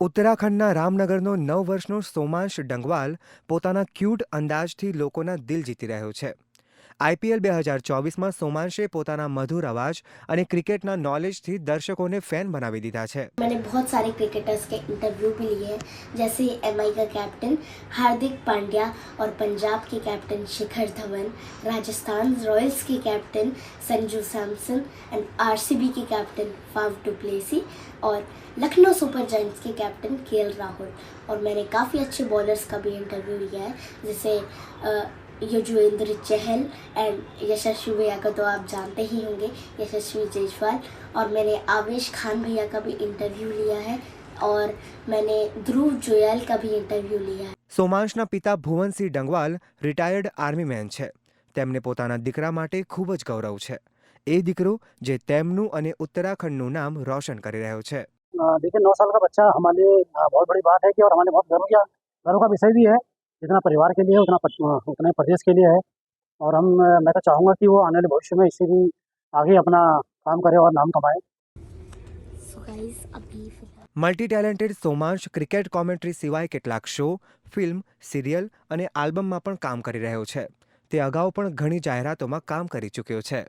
ઉત્તરાખંડના રામનગરનો નવ વર્ષનો સોમાંશ ડંગવાલ પોતાના ક્યુટ અંદાજથી લોકોના દિલ જીતી રહ્યો છે. આઈપીએલ બે હજાર ચોવીસમાં સોમાંશે પોતાના મધુર અવાજ અને ક્રિકેટના નોલેજથી દર્શકોને ફેન બનાવી દીધા છે मैंने बहुत सारे क्रिकेटर्स के इंटरव्यू भी लिए हैं जैसे एम का कैप्टन हार्दिक पांड्या और पंजाब के कैप्टन शिखर धवन राजस्थान रॉयल्स के captain Sanju Samson and RCB के कैप्टन फाव डुप्लेसी और लखनऊ सुपर जायंट्स के कैप्टन के राहुल और मैंने काफ़ी अच्छे बॉलर्स का भी इंटरव्यू लिया है जैसे अ, युजवेंद्र चहल एंड यशस्वी भैया का तो आप जानते ही होंगे यशस्वी जायसवाल और मैंने आवेश खान भैया का भी इंटरव्यू लिया है और मैंने ध्रुव जोयल का भी इंटरव्यू लिया है સોમાંશના પિતા Bhuvansingh Dangwal retired army man છે તેમને પોતાના દીકરા માટે ખૂબ જ ગૌરવ છે એ દીકરો જે તેમનું અને ઉત્તરાખંડનું નામ રોશન કરી રહ્યો છે अ, देखिए नौ साल का बच्चा हमारे लिए अ, बहुत बड़ी बात है कि और हमारे लिए बहुत गर्व का गर्व का विषय भी है जितना परिवार के लिए है, उतना प- उतना ही प्रदेश के लिए है और हम अ, मैं तो चाहूँगा कि वो आने वाले भविष्य में इससे भी आगे अपना काम करे और नाम कमाए सो गाइस अभी फिलहाल multi talented Somansh cricket commentary સિવાય કેટલાક શો ફિલ્મ સિરિયલ અને આલ્બમમાં પણ કામ કરી રહ્યો છે તે અગાઉ પણ ઘણી જાહેરાતોમાં કામ કરી ચૂક્યો છે